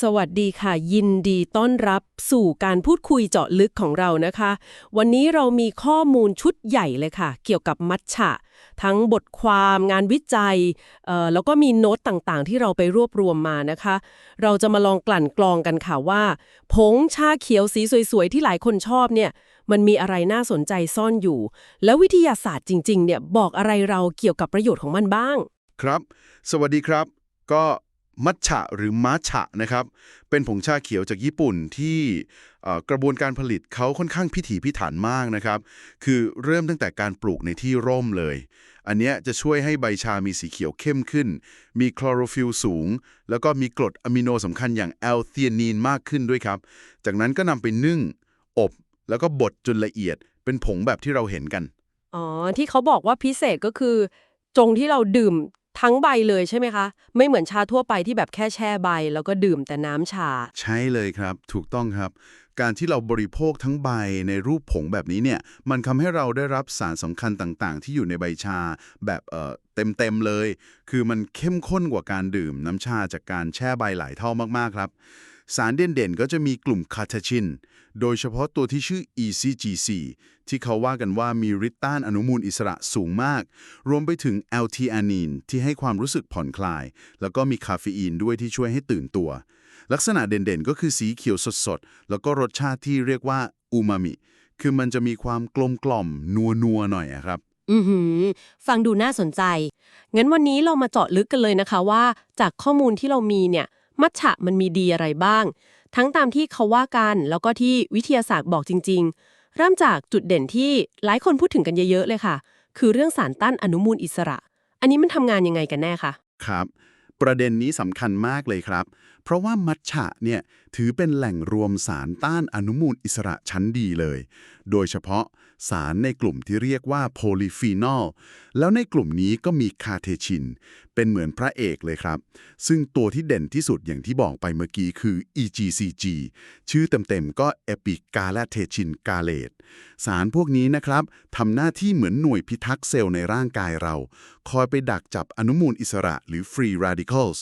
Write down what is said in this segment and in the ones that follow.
สวัสดีค่ะ ยินดีต้อนรับสู่การพูดคุยเจาะลึกของเรานะคะ วันนี้เรามีข้อมูลชุดใหญ่เลยค่ะ เกี่ยวกับมัทฉะ ทั้งบทความงานวิจัยเอ่อแล้วก็มีโน้ตต่างๆ ที่เราไปรวบรวมมานะคะ เราจะมาลองกลั่นกรองกันค่ะว่า ผงชาเขียวสีสวยๆ ที่หลายคนชอบเนี่ยมันมีอะไรน่าสนใจซ่อนอยู่ แล้ววิทยาศาสตร์จริง ๆ เนี่ยบอกอะไรเราเกี่ยวกับประโยชน์ของมันบ้าง ครับ สวัสดีครับ ก็ มัทฉะหรือมัทฉะนะครับ เป็นผงชาเขียวจากญี่ปุ่นที่กระบวนการผลิตเขาค่อนข้างพิถีพิถันมากนะครับ คือเริ่มตั้งแต่การปลูกในที่ร่มเลย อันนี้จะช่วยให้ใบชามีสีเขียวเข้มขึ้น มีคลอโรฟิลสูง แล้วก็มีกรดอะมิโนสำคัญอย่างแอลเทียนีนมากขึ้นด้วยครับ จากนั้นก็นำไปนึ่ง อบ แล้วก็บดจนละเอียด เป็นผงแบบที่เราเห็นกัน อ๋อ ที่เขาบอกว่าพิเศษก็คือจงที่เราดื่ม ทั้งใบเลยใช่ไหมคะ ไม่เหมือนชาทั่วไปที่แบบแค่แช่ใบ แล้วก็ดื่มแต่น้ำชา ใช่เลยครับ ถูกต้องครับ การที่เราบริโภคทั้งใบในรูปผงแบบนี้เนี่ย มันทำให้เราได้รับสารสำคัญต่างๆ ที่อยู่ในใบชาแบบเอ่อเต็มๆเลย คือมันเข้มข้นกว่าการดื่มน้ำชาจากการแช่ใบหลายเท่ามากๆครับ สารเด่นๆก็จะมีกลุ่มคาเทชิน โดยเฉพาะตัวที่ชื่อ ECG4 ที่เขาว่ากันว่ามีฤทธิ์ต้านอนุมูลอิสระสูงมาก รวมไปถึง L-theanine ที่ให้ความรู้สึกผ่อนคลาย แล้วก็มีคาเฟอีนด้วยที่ช่วยให้ตื่นตัว ลักษณะเด่นๆ ก็คือสีเขียวสดๆ แล้วก็รสชาติที่เรียกว่าอูมามิ คือมันจะมีความกลมกล่อมนัวๆหน่อยครับ อือหือ ฟังดูน่าสนใจ งั้นวันนี้เรามาเจาะลึกกันเลยนะคะว่า จากข้อมูลที่เรามีเนี่ย มัทฉะมันมีดีอะไรบ้าง ทั้งตามที่เขาว่ากันแล้วก็ที่วิทยาศาสตร์บอกจริง ๆ เริ่มจากจุดเด่นที่หลายคนพูดถึงกันเยอะๆเลยค่ะ คือเรื่องสารต้านอนุมูลอิสระ อันนี้มันทำงานยังไงกันแน่คะครับ ประเด็นนี้สำคัญมากเลยครับ เพราะว่ามัทฉะเนี่ยถือเป็นแหล่งรวมสารต้านอนุมูลอิสระชั้นดีเลย โดยเฉพาะสารในกลุ่มที่เรียกว่าโพลีฟีนอลแล้วในกลุ่มนี้ก็มีคาเทชินเป็นเหมือนพระเอกเลยครับ ซึ่งตัวที่เด่นที่สุดอย่างที่บอกไปเมื่อกี้คือ EGCG ชื่อเต็มๆก็ Epigalatechin Galate สารพวกนี้นะครับทำหน้าที่เหมือนหน่วยพิทักษ์เซลล์ในร่างกายเรา คอยไปดักจับอนุมูลอิสระหรือ free radicals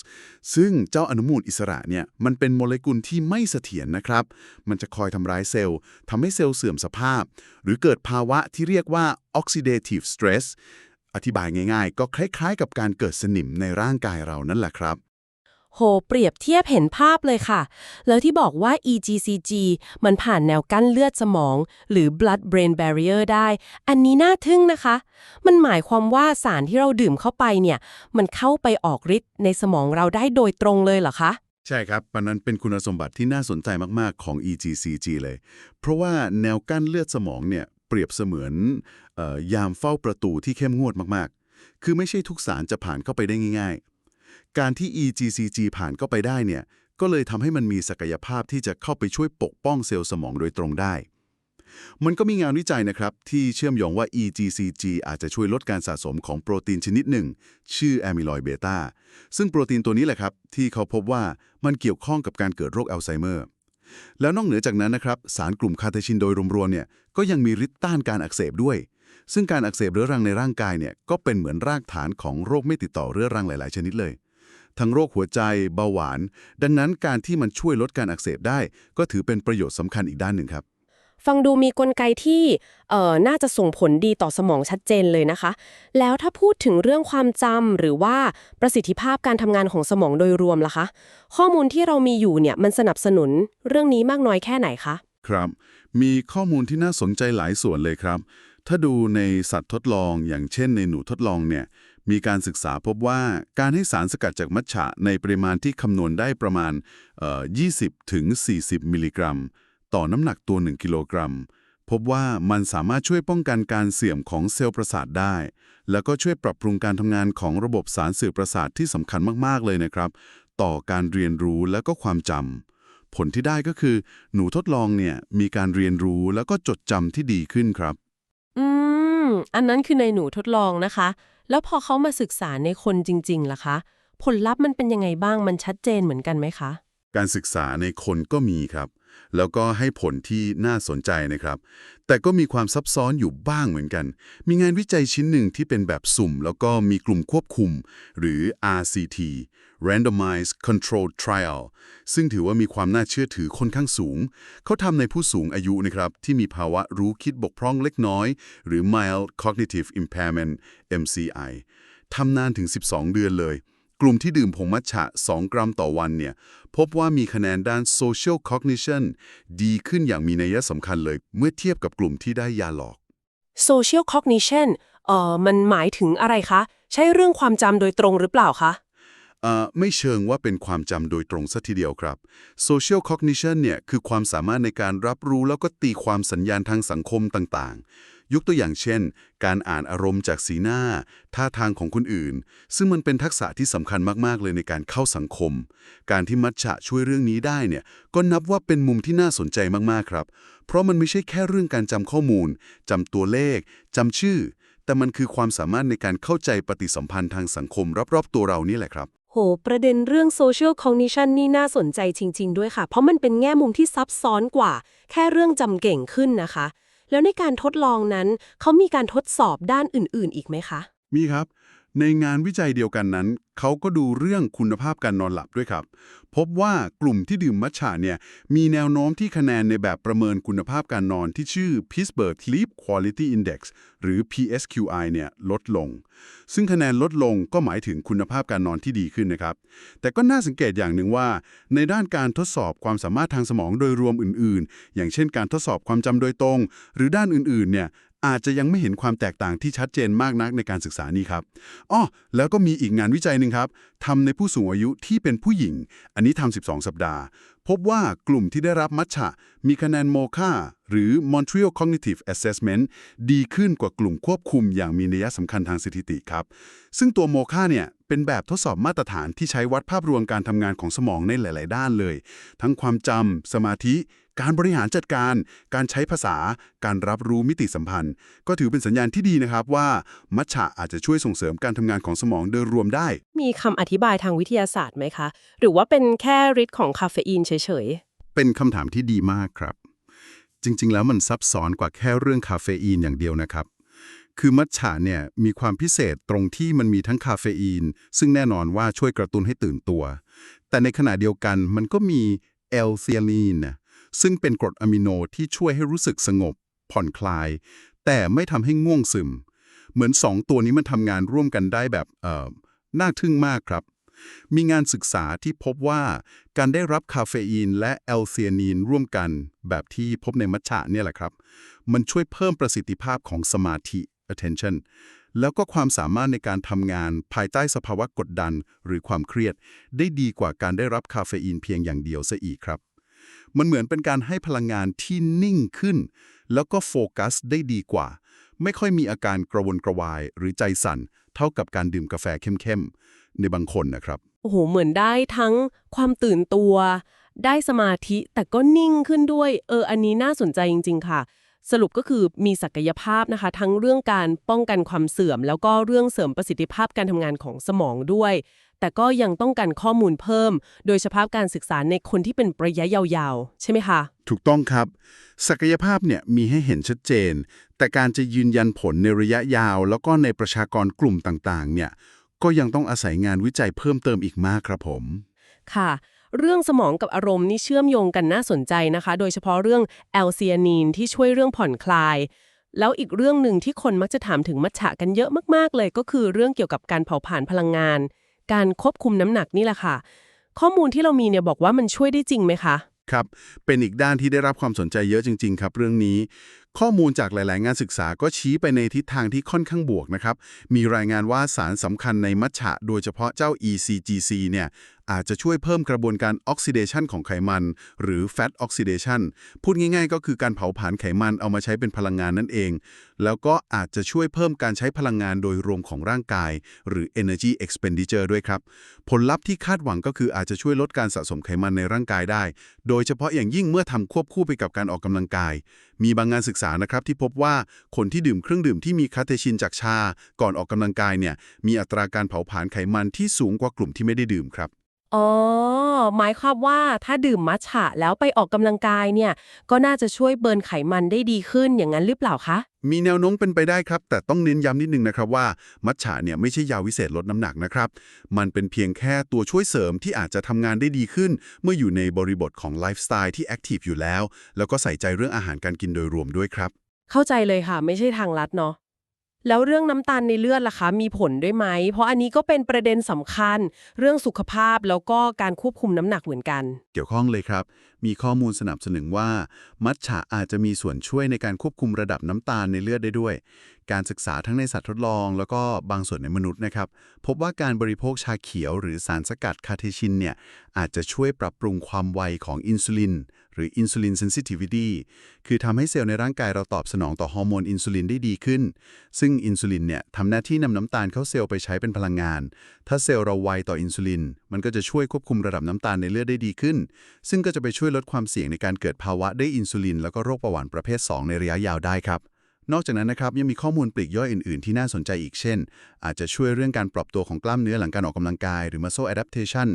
ซึ่งเจ้าอนุมูลอิสระเนี่ยมันเป็นโมเลกุลที่ไม่เสถียรนะครับ มันจะคอยทำร้ายเซลล์ทำให้เซลล์เสื่อมสภาพ หรือเกิดภาวะที่เรียกว่า oxidative stress อธิบายง่ายๆ ก็คล้ายๆ กับการเกิดสนิมในร่างกายเรานั่นแหละครับ โห เปรียบเทียบเห็นภาพเลยค่ะ แล้วที่บอกว่า EGCG มันผ่านแนวกั้นเลือดสมอง หรือ blood brain barrier ได้ อันนี้น่าทึ่งนะคะ มันหมายความว่าสารที่เราดื่มเข้าไปเนี่ย มันเข้าไปออกฤทธิ์ในสมองเราได้โดยตรงเลยเหรอคะใช่ครับปันนั้นเป็นคุณสมบัติที่น่าสนใจมาก ๆ ของ EGCG เลย เพราะว่าแนวกั้นเลือดสมองเนี่ย เปรียบเสมือนออยามเฝ้าประตูที่เข้มงวดมากๆ คือไม่ใช่ทุกสารจะผ่านเข้าไปได้ง่าย ๆ การที่ EGCG ผ่านเข้าไปได้เนี่ย ก็เลยทำให้มันมีศักยภาพที่จะเข้าไปช่วยปกป้องเซลล์สมองโดยตรงได้ มันก็มีงานวิจัยนะครับ ที่เชื่อมโยงว่า EGCG อาจจะช่วยลดการสะสมของโปรตีนชนิดหนึ่ง ชื่อแอมิลอยเบต้าซึ่งโปรตีนตัวนี้แหละครับที่เขาพบว่ามันเกี่ยวข้องกับการเกิดโรคอัลไซเมอร์ แล้วนอกเหนือจากนั้นนะครับสารกลุ่มคาเทชินโดยรวมๆเนี่ยก็ยังมีฤทธิ์ต้านการอักเสบด้วย ซึ่งการอักเสบเรื้อรังในร่างกายเนี่ยก็เป็นเหมือนรากฐานของโรคไม่ติดต่อเรื้อรังหลาย ๆ ชนิดเลย ทั้งโรคหัวใจเบาหวาน ดังนั้นการที่มันช่วยลดการอักเสบได้ ก็ถือเป็นประโยชน์สำคัญอีกด้านหนึ่งครับ ฟังดูมีกลไกที่เอ่อน่าจะส่งผลดีต่อสมองชัดเจนเลยนะคะ แล้วถ้าพูดถึงเรื่องความจำหรือว่าประสิทธิภาพการทำงานของสมองโดยรวมล่ะคะ ข้อมูลที่เรามีอยู่เนี่ยมันสนับสนุนเรื่องนี้มากน้อยแค่ไหนคะ ครับ มีข้อมูลที่น่าสนใจหลายส่วนเลยครับ ถ้าดูในสัตว์ทดลองอย่างเช่นในหนูทดลองเนี่ยมีการศึกษาพบว่าการให้สารสกัดจากมัทฉะในปริมาณที่คำนวณได้ประมาณเอ่อ20ถึง40 มิลลิกรัม ต่อน้ำหนักตัว 1 กิโลกรัม พบว่ามันสามารถช่วยป้องกันการเสื่อมของเซลล์ประสาทได้ แล้วก็ช่วยปรับปรุงการทำงานของระบบสารสื่อประสาทที่สำคัญมากๆเลยนะครับ ต่อการเรียนรู้และก็ความจำผลที่ได้ก็คือ หนูทดลองเนี่ยมีการเรียนรู้แล้วก็จดจำที่ดีขึ้นครับ อืม อันนั้นคือในหนูทดลองนะคะ แล้วพอเขามาศึกษาในคนจริงๆล่ะคะ ผลลัพธ์มันเป็นยังไงบ้างมันชัดเจนเหมือนกันไหมคะ การศึกษาในคนก็มีครับ แล้วก็ให้ผลที่น่าสนใจนะครับ แต่ก็มีความซับซ้อนอยู่บ้างเหมือนกัน มีงานวิจัยชิ้นหนึ่งที่เป็นแบบสุ่ม แล้วก็มีกลุ่มควบคุม หรือ RCT Randomized Controlled Trial ซึ่งถือว่ามีความน่าเชื่อถือค่อนข้างสูง เขาทำในผู้สูงอายุนะครับ ที่มีภาวะรู้คิดบกพร่องเล็กน้อย หรือ Mild Cognitive Impairment MCI ทำนานถึง 12 เดือนเลย กลุ่มที่ดื่มผงมัทฉะ 2 กรัมต่อวันเนี่ยพบว่ามีคะแนนด้าน social cognition ดีขึ้นอย่างมีนัยสำคัญเลย เมื่อเทียบกับกลุ่มที่ได้ยาหลอก social cognition เอ่อมันหมายถึงอะไรคะ ใช่เรื่องความจำโดยตรงหรือเปล่าคะเอ่อไม่เชิงว่าเป็นความจำโดยตรงซะทีเดียวครับ social cognition เนี่ยคือความสามารถในการรับรู้แล้วก็ตีความสัญญาณทางสังคมต่างๆ ยกตัวอย่างเช่น การอ่านอารมณ์จากสีหน้า ท่าทางของคนอื่น ซึ่งมันเป็นทักษะที่สำคัญมากๆเลยในการเข้าสังคม การที่มัชฉะช่วยเรื่องนี้ได้เนี่ยก็นับว่าเป็นมุมที่น่าสนใจมากๆครับ เพราะมันไม่ใช่แค่เรื่องการจำข้อมูลจำตัวเลขจำชื่อ แต่มันคือความสามารถในการเข้าใจปฏิสัมพันธ์ทางสังคมรอบๆตัวเรานี่แหละครับโห ประเด็นเรื่อง social cognition นี่น่าสนใจจริง ๆ ด้วยค่ะ เพราะมันเป็นแง่มุมที่ซับซ้อนกว่า แค่เรื่องจำเก่งขึ้นนะคะ แล้วในการทดลองนั้น เขามีการทดสอบด้านอื่นๆ อีกไหมคะ มีครับ ในงานวิจัยเดียวกันนั้น เขาก็ดูเรื่องคุณภาพการนอนหลับด้วยครับ พบว่ากลุ่มที่ดื่มมัทฉะเนี่ยมีแนวโน้มที่คะแนนในแบบประเมินคุณภาพการนอนที่ชื่อ Pittsburgh Sleep Quality Index หรือ PSQI เนี่ยลดลง ซึ่งคะแนนลดลงก็หมายถึงคุณภาพการนอนที่ดีขึ้นนะครับ แต่ก็น่าสังเกตอย่างหนึ่งว่า ในด้านการทดสอบความสามารถทางสมองโดยรวมอื่น ๆ อย่างเช่นการทดสอบความจำโดยตรง หรือด้านอื่น ๆ เนี่ย อาจจะยังไม่เห็นความแตกต่างที่ชัดเจนมากนักในการศึกษานี้ครับอ้อแล้วก็มีอีกงานวิจัยหนึ่งครับทำในผู้สูงอายุที่เป็นผู้หญิง อันนี้ทำ12 สัปดาห์ พบว่ากลุ่มที่ได้รับมัชฉะมีคะแนนโมคาหรือ Montreal Cognitive Assessment ดีขึ้นกว่ากลุ่มควบคุมอย่างมีนัยสำคัญทางสถิติครับ ซึ่งตัวโมคาเนี่ยเป็นแบบทดสอบมาตรฐานที่ใช้วัดภาพรวมการทำงานของสมองในหลาย ๆ ด้านเลย ทั้งความจำสมาธิ การบริหารจัดการ การใช้ภาษา การรับรู้มิติสัมพันธ์ ก็ถือเป็นสัญญาณที่ดีนะครับว่า มัชฉะอาจจะช่วยส่งเสริมการทำงานของสมองโดยรวมได้ มีคำอธิบายทางวิทยาศาสตร์ไหมคะ หรือว่าเป็นแค่ฤทธิ์ของคาเฟอีนเฉยเป็นคำถามที่ดีมากครับ จริง ๆ แล้วมันซับซ้อนกว่าแค่เรื่องคาเฟอีนอย่างเดียวนะครับ คือมัทฉะเนี่ยมีความพิเศษตรงที่มันมีทั้งคาเฟอีน ซึ่งแน่นอนว่าช่วยกระตุ้นให้ตื่นตัว แต่ในขณะเดียวกันมันก็มีเอลเซียลีนซึ่งเป็นกรดอะมิโนที่ช่วยให้รู้สึกสงบ ผ่อนคลาย แต่ไม่ทำให้ง่วงซึม เหมือนสองตัวนี้มันทำงานร่วมกันได้แบบน่าทึ่งมากครับ มีงานศึกษาที่พบว่าการได้รับคาเฟอีนและแอลเซียนีนร่วมกันแบบที่พบในมัทฉะเนี่ยแหละครับ มันช่วยเพิ่มประสิทธิภาพของสมาธิ attention แล้วก็ความสามารถในการทำงานภายใต้สภาวะกดดันหรือความเครียด ได้ดีกว่าการได้รับคาเฟอีนเพียงอย่างเดียวซะอีกครับ มันเหมือนเป็นการให้พลังงานที่นิ่งขึ้น แล้วก็โฟกัสได้ดีกว่า ไม่ค่อยมีอาการกระวนกระวายหรือใจสั่น เท่ากับการดื่มกาแฟเข้มๆ ในบางคนนะครับๆโอ้โห เหมือนได้ทั้งความตื่นตัว ได้สมาธิแต่ก็นิ่งขึ้นด้วย เออ อันนี้น่าสนใจจริง ๆ ค่ะ สรุปก็คือมีศักยภาพนะคะ ทั้งเรื่องการป้องกันความเสื่อม แล้วก็เรื่องเสริมประสิทธิภาพการทำงานของสมองด้วย แต่ก็ยังต้องการข้อมูลเพิ่ม โดยเฉพาะการศึกษาในคนที่เป็นระยะยาวๆ ใช่ไหมคะ ถูกต้องครับ ศักยภาพเนี่ยมีให้เห็นชัดเจน แต่การจะยืนยันผลในระยะยาว แล้วก็ในประชากรกลุ่มต่างๆ เนี่ย ก็ยังต้องอาศัยงานวิจัยเพิ่มเติมอีกมากครับผม ค่ะ เรื่องสมองกับอารมณ์นี่เชื่อมโยงกันน่าสนใจนะคะ โดยเฉพาะเรื่องแอลเซียนีนที่ช่วยเรื่องผ่อนคลาย แล้วอีกเรื่องหนึ่งที่คนมักจะถามถึงมัชฉะกันเยอะมากๆเลย ก็คือเรื่องเกี่ยวกับการเผาผลาญพลังงาน การควบคุมน้ำหนักนี่แหละค่ะ ข้อมูลที่เรามีเนี่ยบอกว่ามันช่วยได้จริงไหมคะครับ เป็นอีกด้านที่ได้รับความสนใจเยอะจริง ๆ ครับ เรื่องนี้ ข้อมูลจากหลาย ๆ งานศึกษาก็ชี้ไปในทิศทางที่ค่อนข้างบวกนะครับ มีรายงานว่าสารสำคัญในมัชฉะโดยเฉพาะเจ้า ECGC เนี่ย อาจจะช่วยเพิ่มกระบวนการออกซิเดชันของไขมัน หรือ fat oxidation พูดง่ายๆ ก็คือการเผาผลาญไขมันเอามาใช้เป็นพลังงานนั่นเอง แล้วก็อาจจะช่วยเพิ่มการใช้พลังงานโดยรวมของร่างกาย หรือ energy expenditure ด้วยครับ ผลลัพธ์ที่คาดหวังก็คืออาจจะช่วยลดการสะสมไขมันในร่างกายได้ โดยเฉพาะอย่างยิ่งเมื่อทำควบคู่ไปกับการออกกำลังกาย มีบางงานศึกษานะครับที่พบว่าคนที่ดื่มเครื่องดื่มที่มีคาเทชินจากชา ก่อนออกกำลังกายเนี่ยมีอัตราการเผาผลาญไขมันที่สูงกว่ากลุ่มที่ไม่ได้ดื่มครับ อ๋อ หมายความว่าถ้าดื่มมัทฉะแล้วไปออกกำลังกายเนี่ย ก็น่าจะช่วยเบิร์นไขมันได้ดีขึ้นอย่างนั้นหรือเปล่าคะ มีแนวโน้มเป็นไปได้ครับ แต่ต้องเน้นย้ำนิดนึงนะครับว่า มัทฉะเนี่ยไม่ใช่ยาวิเศษลดน้ำหนักนะครับ มันเป็นเพียงแค่ตัวช่วยเสริมที่อาจจะทำงานได้ดีขึ้น เมื่ออยู่ในบริบทของไลฟ์สไตล์ที่แอคทีฟอยู่แล้ว แล้วก็ใส่ใจเรื่องอาหารการกินโดยรวมด้วยครับ เข้าใจเลยค่ะ ไม่ใช่ทางลัดเนาะ แล้วเรื่องน้ำตาลในเลือดล่ะคะมีผลด้วยไหม เพราะอันนี้ก็เป็นประเด็นสำคัญ เรื่องสุขภาพแล้วก็การควบคุมน้ำหนักเหมือนกัน เกี่ยวข้องเลยครับ มีข้อมูลสนับสนุนว่า มัทฉะอาจจะมีส่วนช่วยในการควบคุมระดับน้ำตาลในเลือดได้ด้วย การศึกษาทั้งในสัตว์ทดลอง แล้วก็บางส่วนในมนุษย์นะครับ พบว่าการบริโภคชาเขียวหรือสารสกัดคาเทชินเนี่ยอาจจะช่วยปรับปรุงความไวของอินซูลิน หรืออินซูลินเซนซิทิวิตี้คือทำให้เซลล์ในร่างกายเราตอบสนองต่อฮอร์โมนอินซูลินได้ดีขึ้น ซึ่งอินซูลินเนี่ยทำหน้าที่นำน้ำตาลเข้าเซลล์ไปใช้เป็นพลังงาน ถ้าเซลล์เราไวต่ออินซูลิน มันก็จะช่วยควบคุมระดับน้ำตาลในเลือดได้ดีขึ้น ซึ่งก็จะไปช่วยลดความเสี่ยงในการเกิดภาวะได้อินซูลินแล้วก็โรคเบาหวานประเภท 2 ในระยะยาวได้ครับ นอกจากนั้นนะครับยังมีข้อมูลปลีกย่อยอื่น ๆ ที่น่าสนใจอีกเช่น อาจจะช่วยเรื่องการปรับตัวของกล้ามเนื้อหลังการออกกำลังกาย หรือ muscle adaptation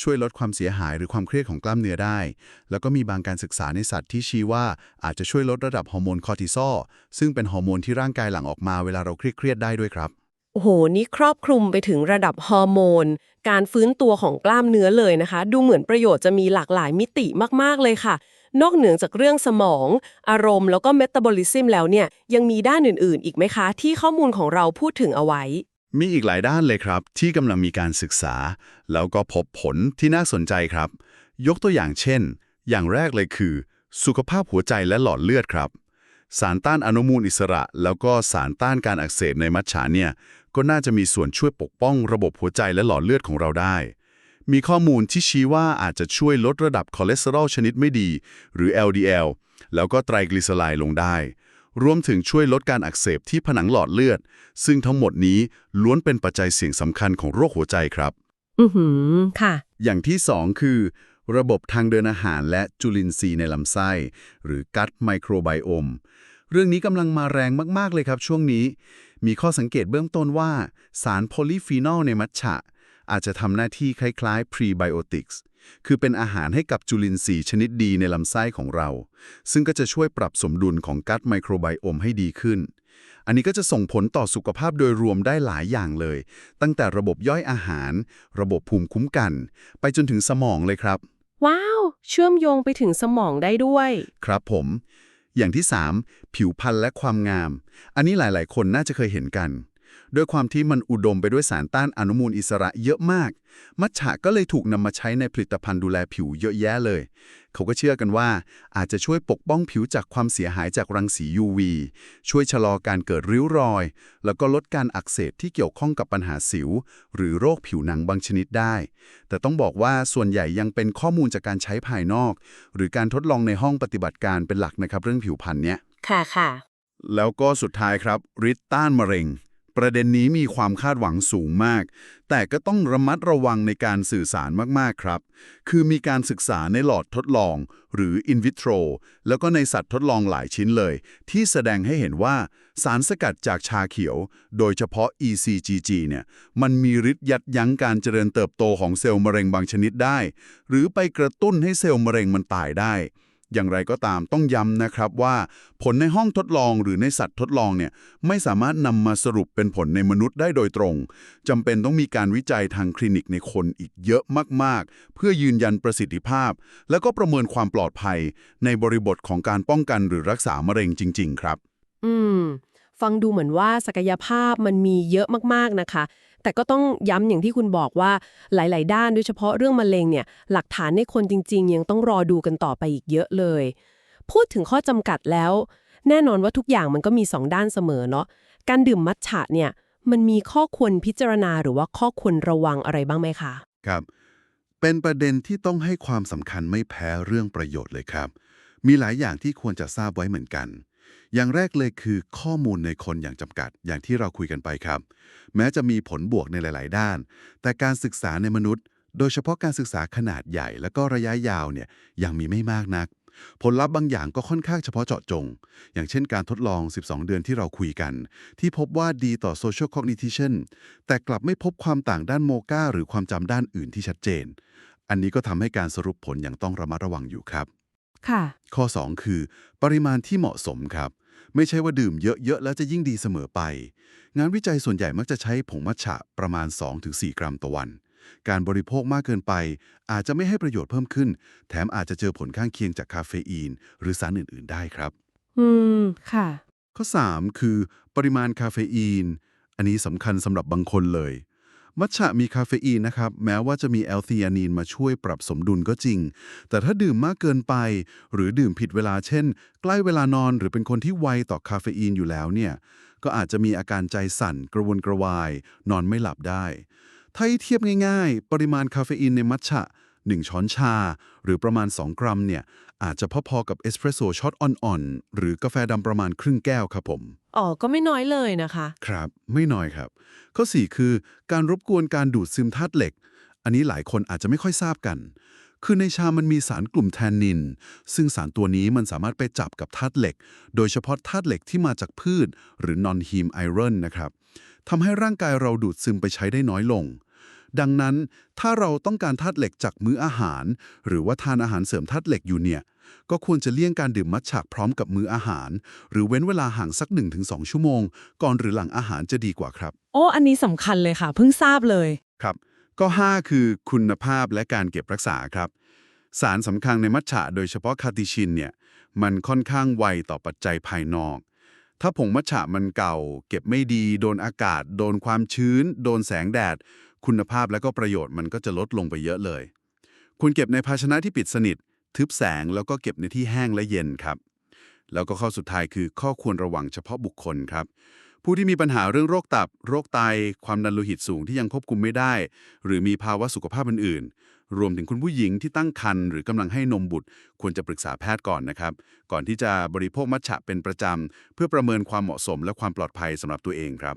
ช่วยลดความเสียหายหรือความเครียดของกล้ามเนื้อได้ แล้วก็มีบางการศึกษาในสัตว์ที่ชี้ว่าอาจจะช่วยลดระดับฮอร์โมนคอร์ติซอลซึ่งเป็นฮอร์โมนที่ร่างกายหลั่งออกมาเวลาเราเครียดๆได้ด้วยครับโอ้โห นี่ครอบคลุมไปถึงระดับฮอร์โมน การฟื้นตัวของกล้ามเนื้อเลยนะคะ ดูเหมือนประโยชน์จะมีหลากหลายมิติมาก ๆ เลยค่ะ นอกเหนือจากเรื่องสมอง อารมณ์แล้วก็เมตาบอลิซึมแล้วเนี่ยยังมีด้านอื่น ๆ อีกไหมคะ ที่ข้อมูลของเราพูดถึงเอาไว้ มีอีกหลายด้านเลยครับ ที่กำลังมีการศึกษา แล้วก็พบผลที่น่าสนใจครับ ยกตัวอย่างเช่น อย่างแรกเลยคือ สุขภาพหัวใจและหลอดเลือดครับ สารต้านอนุมูลอิสระ แล้วก็สารต้านการอักเสบในมัทฉะเนี่ยก็น่าจะมีส่วนช่วยปกป้องระบบหัวใจและหลอดเลือดของเราได้ มีข้อมูลที่ชี้ว่าอาจจะช่วยลดระดับคอเลสเตอรอลชนิดไม่ดี หรือ LDL แล้วก็ไตรกลีเซอไรด์ลงได้ รวมถึงช่วยลดการอักเสบที่ผนังหลอดเลือด ซึ่งทั้งหมดนี้ล้วนเป็นปัจจัยเสี่ยงสำคัญของโรคหัวใจครับ อือหือ ค่ะ อย่างที่ 2 คือ ระบบทางเดินอาหารและจุลินทรีย์ในลำไส้ หรือกัดไมโครไบโอมเรื่องนี้กำลังมาแรงมาก ๆ เลยครับช่วงนี้ มีข้อสังเกตเบื้องต้นว่า สารโพลีฟีนอลในมัทฉะ อาจจะทำหน้าที่คล้ายๆพรีไบโอติกส์คือเป็นอาหารให้กับจุลินทรีย์ชนิดดีในลำไส้ของเรา ซึ่งก็จะช่วยปรับสมดุลของกัดไมโครไบโอมให้ดีขึ้น อันนี้ก็จะส่งผลต่อสุขภาพโดยรวมได้หลายอย่างเลย ตั้งแต่ระบบย่อยอาหาร ระบบภูมิคุ้มกัน ไปจนถึงสมองเลยครับ ว้าว เชื่อมโยงไปถึงสมองได้ด้วย ครับผม อย่างที่ 3 ผิวพรรณและความงาม อันนี้หลาย ๆ คนน่าจะเคยเห็นกัน ด้วยความที่มันอุดมไปด้วยสารต้านอนุมูลอิสระเยอะมาก มัทฉะก็เลยถูกนำมาใช้ในผลิตภัณฑ์ดูแลผิวเยอะแยะเลย เขาก็เชื่อกันว่าอาจจะช่วยปกป้องผิวจากความเสียหายจากรังสี UV ช่วยชะลอการเกิดริ้วรอย แล้วก็ลดการอักเสบที่เกี่ยวข้องกับปัญหาสิว หรือโรคผิวหนังบางชนิดได้ แต่ต้องบอกว่าส่วนใหญ่ยังเป็นข้อมูลจากการใช้ภายนอก หรือการทดลองในห้องปฏิบัติการเป็นหลักนะครับเรื่องผิวพรรณเนี้ยค่ะค่ะแล้วก็สุดท้ายครับฤทธิ์ต้านมะเร็ง ประเด็นนี้มีความคาดหวังสูงมาก แต่ก็ต้องระมัดระวังในการสื่อสารมาก ๆ ครับ คือมีการศึกษาในหลอดทดลอง หรือ in vitro แล้วก็ในสัตว์ทดลองหลายชิ้นเลย ที่แสดงให้เห็นว่าสารสกัดจากชาเขียว โดยเฉพาะ ECGG เนี่ย มันมีฤทธิ์ยัดยั้งการเจริญเติบโตของเซลล์มะเร็งบางชนิดได้ หรือไปกระตุ้นให้เซลล์มะเร็งมันตายได้ อย่างไรก็ตามต้องย้ำนะครับว่า ผลในห้องทดลองหรือในสัตว์ทดลองเนี่ยไม่สามารถนำมาสรุปเป็นผลในมนุษย์ได้โดยตรงจำเป็นต้องมีการวิจัยทางคลินิกในคนอีกเยอะมากๆ เพื่อยืนยันประสิทธิภาพ แล้วก็ประเมินความปลอดภัย ในบริบทของการป้องกันหรือรักษามะเร็งจริง ๆ ครับ อืม ฟังดูเหมือนว่าศักยภาพมันมีเยอะมากๆนะคะ แต่ก็ต้องย้ำอย่างที่คุณบอกว่าหลาย ๆ ด้านโดยเฉพาะเรื่องมะเร็งเนี่ยหลักฐานในคนจริง ๆ ยังต้องรอดูกันต่อไปอีกเยอะเลย พูดถึงข้อจำกัดแล้ว แน่นอนว่าทุกอย่างมันก็มีสองด้านเสมอเนาะการดื่มมัทฉะเนี่ยมันมีข้อควรพิจารณาหรือว่าข้อควรระวังอะไรบ้างไหมคะครับ เป็นประเด็นที่ต้องให้ความสำคัญไม่แพ้เรื่องประโยชน์เลยครับ มีหลายอย่างที่ควรจะทราบไว้เหมือนกัน อย่างแรกเลยคือข้อมูลในคนอย่างจำกัดอย่างที่เราคุยกันไปครับ แม้จะมีผลบวกในหลาย ๆ ด้าน แต่การศึกษาในมนุษย์ โดยเฉพาะการศึกษาขนาดใหญ่ และก็ระยะยาวเนี่ยยังมีไม่มากนัก ผลลัพธ์บางอย่างก็ค่อนข้างเฉพาะเจาะจง อย่างเช่นการทดลอง 12 เดือนที่เราคุยกัน ที่พบว่าดีต่อ social cognition แต่กลับไม่พบความต่างด้านโมกาหรือความจำด้านอื่นที่ชัดเจน อันนี้ก็ทำให้การสรุปผลอย่างต้องระมัดระวังอยู่ครับ ค่ะ ข้อ 2 คือ ปริมาณที่เหมาะสมครับ ไม่ใช่ว่าดื่มเยอะๆ แล้วจะยิ่งดีเสมอไป งานวิจัยส่วนใหญ่มักจะใช้ผงมัทฉะประมาณ 2-4 กรัมต่อวัน การบริโภคมากเกินไป อาจจะไม่ให้ประโยชน์เพิ่มขึ้น แถมอาจจะเจอผลข้างเคียงจากคาเฟอีน หรือสารอื่นๆ ได้ครับ อืม ค่ะ ข้อ 3 คือ ปริมาณคาเฟอีน อันนี้สำคัญสำหรับบางคนเลย มัทฉะมีคาเฟอีนนะครับ แม้ว่าจะมีแอลธีอานีนมาช่วยปรับสมดุลก็จริง แต่ถ้าดื่มมากเกินไป หรือดื่มผิดเวลาเช่น ใกล้เวลานอนหรือเป็นคนที่ไวต่อคาเฟอีนอยู่แล้วเนี่ย ก็อาจจะมีอาการใจสั่น กระวนกระวาย นอนไม่หลับได้ ถ้าเทียบง่าย ๆ ปริมาณคาเฟอีนในมัทฉะ 1 ช้อนชา หรือประมาณ 2 กรัมเนี่ยอาจจะพอๆกับเอสเปรสโซ่ช็อตอ่อนๆ หรือกาแฟดำประมาณครึ่งแก้วครับผม อ๋อ ก็ไม่น้อยเลยนะคะ ครับ ไม่น้อยครับ ข้อ 4 คือการรบกวนการดูดซึมธาตุเหล็ก อันนี้หลายคนอาจจะไม่ค่อยทราบกัน คือในชามันมีสารกลุ่มแทนนิน ซึ่งสารตัวนี้มันสามารถไปจับกับธาตุเหล็ก โดยเฉพาะธาตุเหล็กที่มาจากพืช หรือนอนฮีมไอรอนนะครับทำให้ร่างกายเราดูดซึมไปใช้ได้น้อยลง ดังนั้นถ้าเราต้องการธาตุเหล็กจากมื้ออาหาร หรือว่าทานอาหารเสริมธาตุเหล็กอยู่เนี่ย ก็ควรจะเลี่ยงการดื่มมัทฉะพร้อมกับมื้ออาหาร หรือเว้นเวลาห่างสัก 1-2 ชั่วโมง ก่อนหรือหลังอาหารจะดีกว่าครับ โอ้อันนี้สำคัญเลยค่ะ เพิ่งทราบเลยครับ ก็ 5 คือคุณภาพและการเก็บรักษาครับ สารสำคัญในมัทฉะโดยเฉพาะคาติชินเนี่ยมันค่อนข้างไวต่อปัจจัยภายนอก ถ้าผงมัทฉะมันเก่า เก็บไม่ดี โดนอากาศ โดนความชื้น โดนแสงแดด คุณภาพและก็ประโยชน์มันก็จะลดลงไปเยอะเลย คุณเก็บในภาชนะที่ปิดสนิท ทึบแสงแล้วก็เก็บในที่แห้งและเย็นครับ แล้วก็ข้อสุดท้ายคือข้อควรระวังเฉพาะบุคคลครับ ผู้ที่มีปัญหาเรื่องโรคตับ โรคไต ความดันโลหิตสูงที่ยังควบคุมไม่ได้ หรือมีภาวะสุขภาพอื่นๆ รวมถึงคุณผู้หญิงที่ตั้งครรภ์หรือกำลังให้นมบุตร ควรจะปรึกษาแพทย์ก่อนนะครับ ก่อนที่จะบริโภคมัทฉะเป็นประจำเพื่อประเมินความเหมาะสมและความปลอดภัยสำหรับตัวเองครับ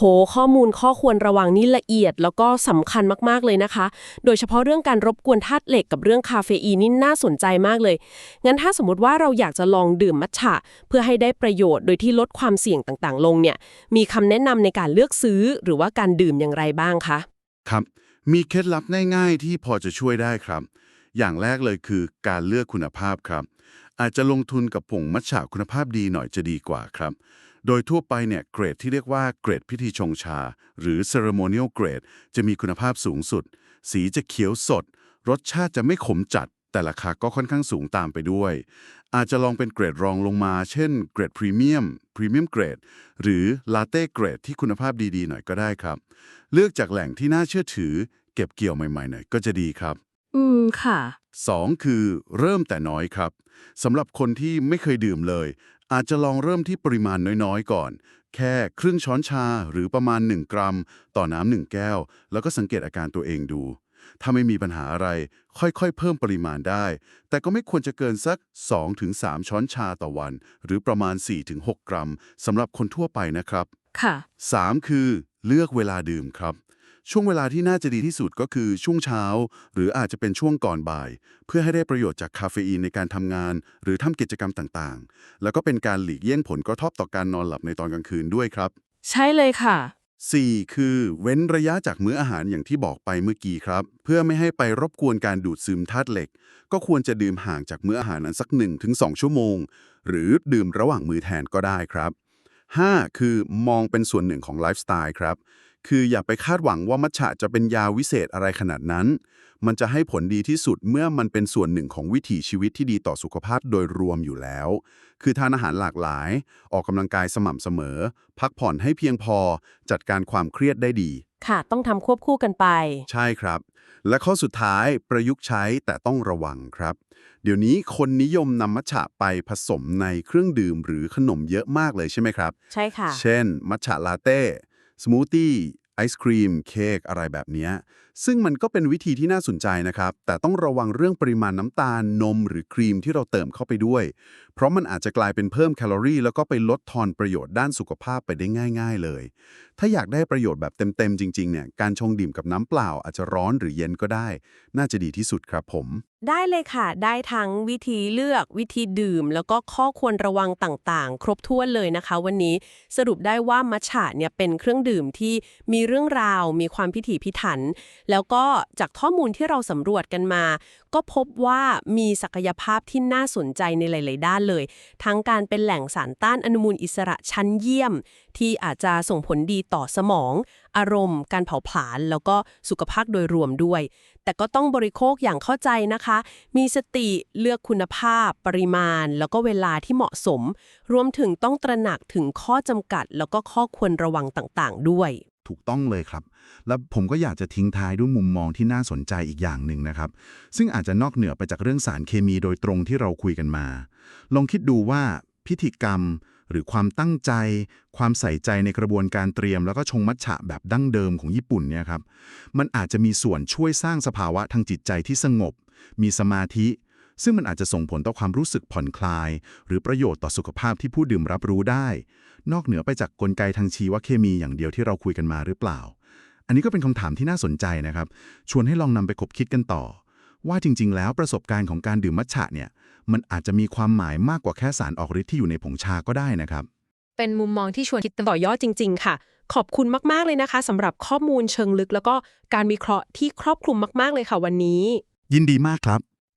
โห ข้อมูลข้อควรระวังนี่ละเอียด แล้วก็สำคัญมากๆเลยนะคะ โดยเฉพาะเรื่องการรบกวนธาตุเหล็กกับเรื่องคาเฟอีนนี่น่าสนใจมากเลย งั้นถ้าสมมติว่าเราอยากจะลองดื่มมัทฉะ เพื่อให้ได้ประโยชน์โดยที่ลดความเสี่ยงต่างๆ ลงเนี่ย มีคำแนะนำในการเลือกซื้อหรือว่าการดื่มอย่างไรบ้างคะ ครับ มีเคล็ดลับง่ายๆ ที่พอจะช่วยได้ครับ อย่างแรกเลยคือการเลือกคุณภาพครับ อาจจะลงทุนกับผงมัทฉะคุณภาพดีหน่อยจะดีกว่าครับ โดยทั่วไปเนี่ยเกรดที่เรียกว่าเกรดพิธีชงชา หรือ ceremonial grade จะมีคุณภาพสูงสุด สีจะเขียวสด รสชาติจะไม่ขมจัด แต่ราคาก็ค่อนข้างสูงตามไปด้วย อาจจะลองเป็นเกรดรองลงมา เช่น เกรดพรีเมียมพรีเมียมเกรดหรือลาเต้เกรดที่คุณภาพดีๆ หน่อยก็ได้ครับ เลือกจากแหล่งที่น่าเชื่อถือ เก็บเกี่ยวใหม่ๆหน่อยก็จะดีครับ อืม ค่ะ 2 คือเริ่มแต่น้อยครับสำหรับคนที่ไม่เคยดื่มเลย อาจจะลองเริ่มที่ปริมาณน้อยๆ ก่อน แค่ครึ่งช้อนชาหรือประมาณ 1 กรัม ต่อน้ำหนึ่งแก้ว แล้วก็สังเกตอาการตัวเองดู ถ้าไม่มีปัญหาอะไร ค่อยๆ เพิ่มปริมาณได้ แต่ก็ไม่ควรจะเกินสัก 2-3 ช้อนชาต่อวัน หรือประมาณ 4-6 กรัมสำหรับคนทั่วไปนะครับ ค่ะ 3 คือเลือกเวลาดื่มครับ ช่วงเวลาที่น่าจะดีที่สุดก็คือช่วงเช้า หรืออาจจะเป็นช่วงก่อนบ่าย เพื่อให้ได้ประโยชน์จากคาเฟอีนในการทำงาน หรือทำกิจกรรมต่างๆ แล้วก็เป็นการหลีกเลี่ยงผลกระทบต่อการนอนหลับในตอนกลางคืนด้วยครับ ใช่เลยค่ะ 4 คือเว้นระยะจากมื้ออาหารอย่างที่บอกไปเมื่อกี้ครับ เพื่อไม่ให้ไปรบกวนการดูดซึมธาตุเหล็ก ก็ควรจะดื่มห่างจากมื้ออาหารนั้นสัก 1-2 ชั่วโมง หรือดื่มระหว่างมื้อแทนก็ได้ครับ 5 คือมองเป็นส่วนหนึ่งของไลฟ์สไตล์ครับ คืออย่าไปคาดหวังว่ามัทฉะจะเป็นยาวิเศษอะไรขนาดนั้น มันจะให้ผลดีที่สุดเมื่อมันเป็นส่วนหนึ่งของวิถีชีวิตที่ดีต่อสุขภาพโดยรวมอยู่แล้ว คือทานอาหารหลากหลาย ออกกำลังกายสม่ำเสมอ พักผ่อนให้เพียงพอ จัดการความเครียดได้ดี ค่ะ ต้องทำควบคู่กันไป ใช่ครับ และข้อสุดท้ายประยุกต์ใช้แต่ต้องระวังครับ เดี๋ยวนี้คนนิยมนำมัทฉะไปผสมในเครื่องดื่มหรือขนมเยอะมากเลยใช่ไหมครับ ใช่ค่ะ เช่น มัทฉะลาเต้ สมูทตี้ไอศครีม เค้กอะไรแบบนี้ซึ่งมันก็เป็นวิธีที่น่าสนใจนะครับ แต่ต้องระวังเรื่องปริมาณน้ำตาลนมหรือครีมที่เราเติมเข้าไปด้วย เพราะมันอาจจะกลายเป็นเพิ่มแคลอรี่ แล้วก็ไปลดทอนประโยชน์ด้านสุขภาพไปได้ง่าย ๆ เลย ถ้าอยากได้ประโยชน์แบบเต็ม ๆ จริง ๆ เนี่ย การชงดื่มกับน้ำเปล่าอาจจะร้อนหรือเย็นก็ได้ น่าจะดีที่สุดครับผม ได้เลยค่ะ ได้ทั้งวิธีเลือกวิธีดื่ม แล้วก็ข้อควรระวังต่างๆ ครบถ้วนเลยนะคะ วันนี้สรุปได้ว่ามัชฉะเนี่ยเป็นเครื่องดื่มที่มีเรื่องราว มีความพิถีพิถัน แล้วก็จากข้อมูลที่เราสำรวจกันมา ก็พบว่ามีศักยภาพที่น่าสนใจในหลาย ๆ ด้านเลย ทั้งการเป็นแหล่งสารต้านอนุมูลอิสระชั้นเยี่ยม ที่อาจจะส่งผลดีต่อสมอง อารมณ์ การเผาผลาญแล้วก็สุขภาพโดยรวมด้วย แต่ก็ต้องบริโภคอย่างเข้าใจนะคะ มีสติเลือกคุณภาพ ปริมาณ แล้วก็เวลาที่เหมาะสม รวมถึงต้องตระหนักถึงข้อจำกัด แล้วก็ข้อควรระวังต่างๆ ด้วย ถูกต้องเลยครับ แล้วผมก็อยากจะทิ้งท้ายด้วยมุมมองที่น่าสนใจอีกอย่างหนึ่งนะครับ ซึ่งอาจจะนอกเหนือไปจากเรื่องสารเคมีโดยตรงที่เราคุยกันมา ลองคิดดูว่าพิธีกรรมหรือความตั้งใจ ความใส่ใจในกระบวนการเตรียม แล้วก็ชงมัทฉะแบบดั้งเดิมของญี่ปุ่นเนี่ยครับ มันอาจจะมีส่วนช่วยสร้างสภาวะทางจิตใจที่สงบ มีสมาธิ ซึ่งมันอาจจะส่งผลต่อความรู้สึกผ่อนคลาย หรือประโยชน์ต่อสุขภาพที่ผู้ดื่มรับรู้ได้ นอกเหนือไปจากกลไกทางชีวเคมีอย่างเดียวที่เราคุยกันมาหรือเปล่า อันนี้ก็เป็นคำถามที่น่าสนใจนะครับ ชวนให้ลองนำไปคบคิดกันต่อ ว่าจริง ๆ แล้วประสบการณ์ของการดื่มมัทฉะเนี่ยมันอาจจะมีความหมายมากกว่าแค่สารออกฤทธิ์ที่อยู่ในผงชาก็ได้นะครับ เป็นมุมมองที่ชวนคิดต่อยอดจริง ๆ ค่ะ ขอบคุณมาก ๆ เลยนะคะสำหรับข้อมูลเชิงลึก แล้วก็การวิเคราะห์ที่ครอบคลุมมาก ๆ เลยค่ะวันนี้ ยินดีมากครับ